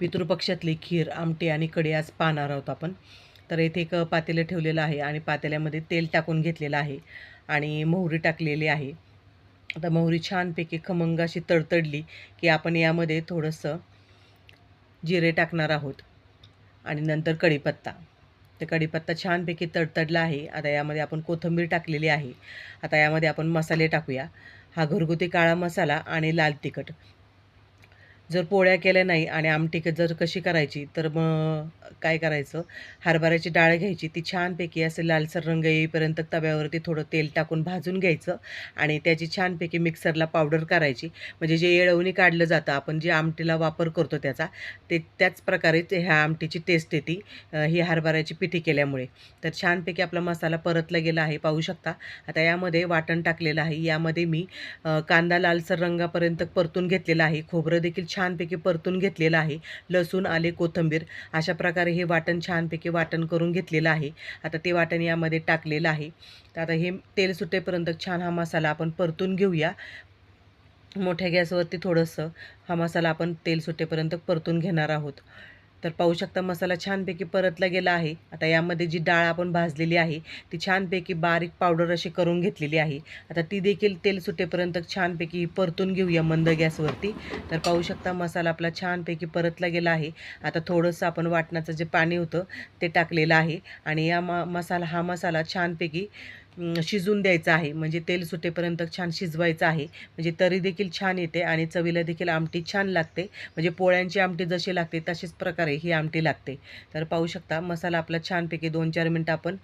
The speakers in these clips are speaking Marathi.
पितृपक्षातली खीर आमटी आणि कढी आज पाहणार आहोत आपण. तर येथे एक पातेलं ठेवलेलं आहे आणि पातेल्यामध्ये तेल टाकून घेतलेलं आहे आणि मोहरी टाकलेली आहे. आता मोहरी छानपैकी खमंग अशी तडतडली की आपण यामध्ये थोडंसं जिरे टाकणार आहोत आणि नंतर कढीपत्ता. तर कढीपत्ता छानपैकी तडतडला आहे. आता यामध्ये आपण कोथिंबीर टाकलेली आहे. आता यामध्ये आपण मसाले टाकूया. हा घरगुती काळा मसाला आणि लाल तिखट. जर पोळ्या केल्या नाही आणि आमटी क- जर कशी करायची तर मग काय करायचं? हरभऱ्याची डाळ घ्यायची ती छानपैकी असे लालसर रंग येईपर्यंत तव्यावरती थोडं तेल टाकून भाजून घ्यायचं आणि त्याची छानपैकी मिक्सरला पावडर करायची. म्हणजे जे येळवणी काढलं जातं आपण जे आमटीला वापर करतो त्याचा ते त्याच प्रकारे ते ह्या आमटीची टेस्ट येते ही हरभऱ्याची पिठी केल्यामुळे. तर छानपैकी आपला मसाला परतला गेला आहे पाहू शकता. आता यामध्ये वाटण टाकलेलं आहे. यामध्ये मी कांदा लालसर रंगापर्यंत परतून घेतलेला आहे. खोबरं देखील छान छानपैकी परतून घेतलेलं आहे. लसूण आले कोथिंबीर अशा प्रकारे हे वाटण छानपैकी वाटण करून घेतलेलं आहे. आता ते वाटण यामध्ये टाकलेलं आहे. तर आता हे तेल सुटेपर्यंत छान हा मसाला आपण परतून घेऊया. मोठ्या गॅसवरती थोडंसं हा मसाला आपण तेल सुटेपर्यंत परतून घेणार आहोत. तर पाहू शकता मसाला छानपैकी परतला गेला आहे. आता यामध्ये जी डाळ आपण भाजलेली आहे ती छानपैकी बारीक पावडर अशी करून घेतलेली आहे. आता ती देखील तेल सुटेपर्यंत छानपैकी परतून घेऊया मंद गॅसवरती. तर पाहू शकता मसाला आपला छानपैकी परतला गेला आहे. आता थोडंसं आपण वाटणाचं जे पाणी होतं ते टाकलेलं आहे. आणि या म मसाला हा मसाला छानपैकी शिजून द्यायचं आहे. म्हणजे तेल सुटेपर्यंत छान शिजवायचं आहे. म्हणजे तरी देखील छान येते आणि चवीला देखील आमटी छान लागते. म्हणजे पोळ्यांची आमटी जशी लागते तशीच प्रकारे ही आमटी लागते. तर पाहू शकता मसाला आपला छानपैकी दोन चार मिनटं आपण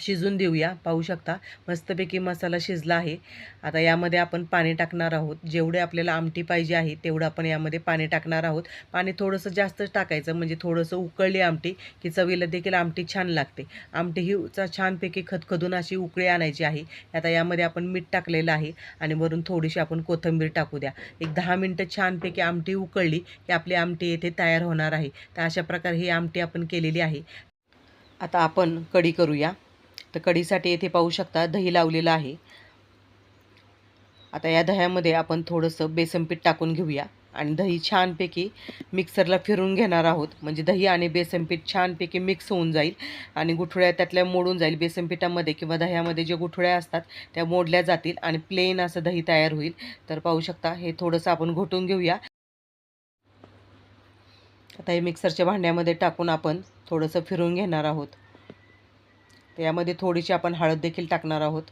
शिजून देऊया पाहू शकता. मस्तपैकी मसाला शिजला आहे. आता यामध्ये आपण पाणी टाकणार आहोत. जेवढे आपल्याला आमटी पाहिजे आहे तेवढं आपण यामध्ये पाणी टाकणार आहोत. पाणी थोडंसं जास्तच टाकायचं म्हणजे थोडंसं उकळली आमटी की चवीला देखील आमटी छान लागते. आमटी ही चा छानपैकी खदखदून अशी उकळी आणायची आहे. आता यामध्ये आपण मीठ टाकलेलं आहे आणि वरून थोडीशी आपण कोथिंबीर टाकू द्या. एक दहा मिनटं छानपैकी आमटी उकळली की आपली आमटी येथे तयार होणार आहे. तर अशा प्रकारे ही आमटी आपण केलेली आहे. आता आपण कढी करूया. तर कढीसाठी येथे पाहू शकता दही लावलेलं आहे. आता या दह्यामध्ये आपण थोडंसं बेसन पीठ टाकून घेऊया. आणि दही छानपैकी मिक्सरला फिरून घेणार आहोत. म्हणजे दही आणि बेसन पीठ छानपैकी मिक्स होऊन जाईल. आणि गुठळ्या त्यातल्या मोडून जाईल बेसन पिठामध्ये किंवा दह्यामध्ये जे गुठळ्या असतात त्या मोडल्या जातील आणि प्लेन असं दही तयार होईल. तर पाहू शकता हे थोडंसं आपण घोटून घेऊया. आता हे मिक्सरच्या भांड्यामध्ये टाकून आपण थोडंसं फिरून घेणार आहोत. तर यामध्ये थोडीशी आपण हळद देखील टाकणार आहोत.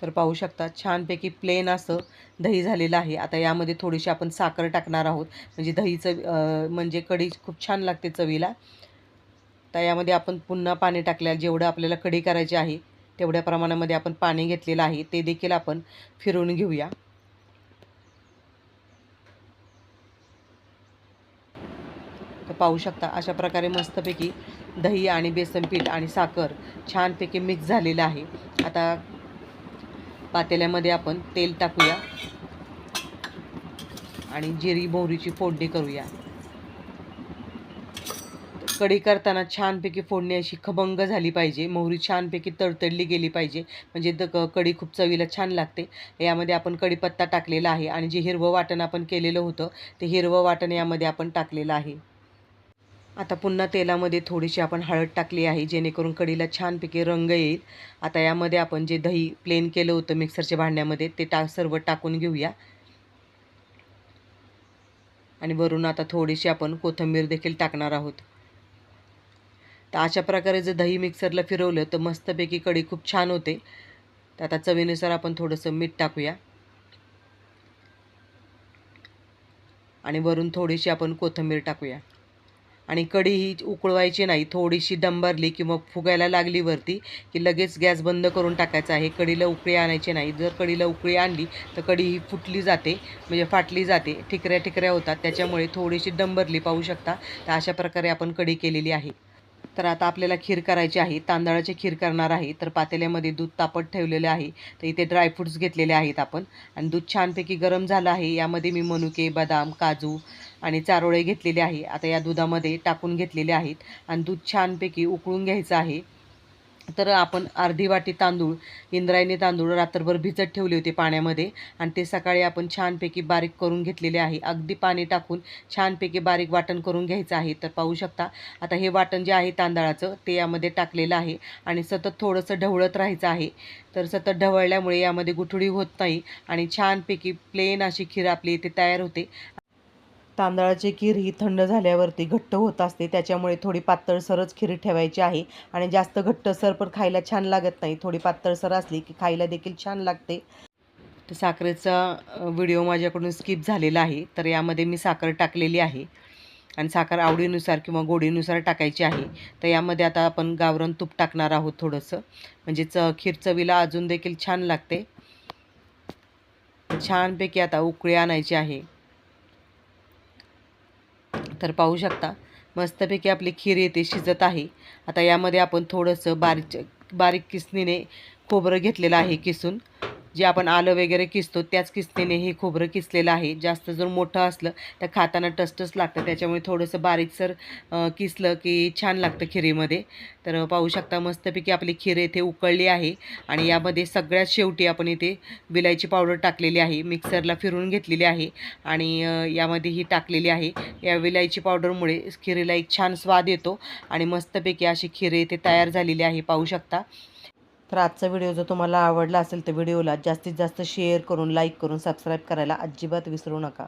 तर पाहू शकता छानपैकी प्लेन असं दही झालेलं आहे. आता यामध्ये थोडीशी आपण साखर टाकणार आहोत. म्हणजे दहीचं म्हणजे कढी खूप छान लागते चवीला. तर यामध्ये आपण पुन्हा पाणी टाकल्या जेवढं आपल्याला कढी करायची आहे तेवढ्या प्रमाणामध्ये आपण पाणी घेतलेलं आहे. ते देखील आपण फिरवून घेऊया. तर पाहू शकता. अशा प्रकारे मस्तपैकी दही आणि बेसन पीठ आणि साखर छानपैकी मिक्स झालेलं आहे. आता पातेल्यामध्ये आपण तेल टाकूया. आणि जिरी मोहरीची फोडणी करूया. कढी करताना छानपैकी फोडणी अशी खबंग झाली पाहिजे. मोहरी छानपैकी तडतडली गेली पाहिजे. म्हणजे द क- कढी खूप चवीला छान लागते. यामध्ये आपण कढीपत्ता टाकलेला आहे. आणि जे हिरवं वाटण आपण केलेलं होतं ते हिरवं वाटण यामध्ये आपण टाकलेलं आहे. आता पुन्हा तेलामध्ये थोडीशी आपण हळद टाकली आहे जेणेकरून कढीला छानपैकी रंग येईल. आता यामध्ये आपण जे दही प्लेन केलं होतं मिक्सरच्या भांड्यामध्ये ते टा सर्व टाकून घेऊया. आणि वरून आता थोडीशी आपण कोथिंबीर देखील टाकणार आहोत. तर अशा प्रकारे जर दही मिक्सरला फिरवलं तर मस्तपैकी कढी खूप छान होते. तर आता चवीनुसार आपण थोडंसं मीठ टाकूया. आणि वरून थोडीशी आपण कोथिंबीर टाकूया. आणि कढी ही उकळवायची नाही. थोडीशी डंबरली किंवा फुगायला लागली वरती की लगेच गॅस बंद करून टाकायचा आहे. कढीला उकळी आणायची नाही. जर कढीला उकळी आणली तर कढी ही फुटली जाते म्हणजे फाटली जाते ठिकऱ्या ठिकऱ्या होतात. त्याच्यामुळे थोडीशी डंबरली पाहू शकता. तर अशा प्रकारे आपण कढी केलेली आहे. तर आता आपल्याला खीर करायची आहे. तांदळाची खीर करणार आहे. तर पातेल्यामध्ये दूध तापत ठेवलेले आहे. तर इथे ड्रायफ्रूट्स घेतलेले आहेत आपण. आणि दूध छानपैकी गरम झालं आहे. यामध्ये मी मनुके बदाम काजू आणि चारोळे घेतलेले आहे. आता या दुधामध्ये टाकून घेतलेले आहेत. आणि दूध छानपैकी उकळून घ्यायचं आहे. तर आपण अर्धी वाटी तांदूळ इंद्रायणी तांदूळ रात्रभर भिजत ठेवले होते पाण्यामध्ये आणि ते सकाळी आपण छानपैकी बारीक करून घेतलेले आहे. अगदी पाणी टाकून छानपैकी बारीक वाटण करून घ्यायचं आहे. तर पाहू शकता आता हे वाटण जे आहे तांदळाचं ते यामध्ये टाकलेलं आहे आणि सतत थोडंसं ढवळत राहायचं आहे. तर सतत ढवळल्यामुळे यामध्ये गुठळी होत नाही आणि छानपैकी प्लेन अशी खीर आपली इथे तयार होते. तांदळाची खीर ही थंड झाल्यावरती घट्ट होत असते. त्याच्यामुळे थोडी पातळसरच खीर ठेवायची आहे. आणि जास्त घट्टसर पण खायला छान लागत नाही. थोडी पातळसर असली की खायला देखील छान लागते. तर साखरेचा व्हिडिओ माझ्याकडून स्किप झालेला आहे. तर यामध्ये मी साखर टाकलेली आहे. आणि साखर आवडीनुसार किंवा गोडीनुसार टाकायची आहे. तर यामध्ये आता आपण गावरण तूप टाकणार आहोत थोडंसं. म्हणजे च खीर चवीला अजून देखील छान लागते. छानपैकी आता उकळी आणायची आहे. तर पाहू शकता. मस्तपैकी आपली खीर येते शिजत आहे. आता यामध्ये आपण थोडंसं बारीक बारीक किसणीने खोबरं घेतलेलं आहे किसून. जे आपण आलं वगैरे किसतो त्याच किस्तीने हे खोबरं किसलेलं आहे. जास्त जर मोठं असलं तर खाताना टसटस लागतं. त्याच्यामुळे थोडंसं बारीकसर किसलं की छान लागतं खिरीमध्ये. तर पाहू शकता मस्तपैकी आपली खीर येथे उकळली आहे आणि यामध्ये सगळ्यात शेवटी आपण इथे विलायची पावडर टाकलेली आहे. मिक्सरला फिरून घेतलेली आहे आणि यामध्ये ही टाकलेली आहे. या विलायची पावडरमुळे खिरीला एक छान स्वाद येतो आणि मस्तपैकी अशी खीर इथे तयार झालेली आहे. पाहू शकता. तर आजचा व्हिडिओ जर तुम्हाला आवडला असेल तर व्हिडिओला जास्तीत जास्त शेअर करून लाईक करून सबस्क्राईब करायला अजिबात विसरू नका.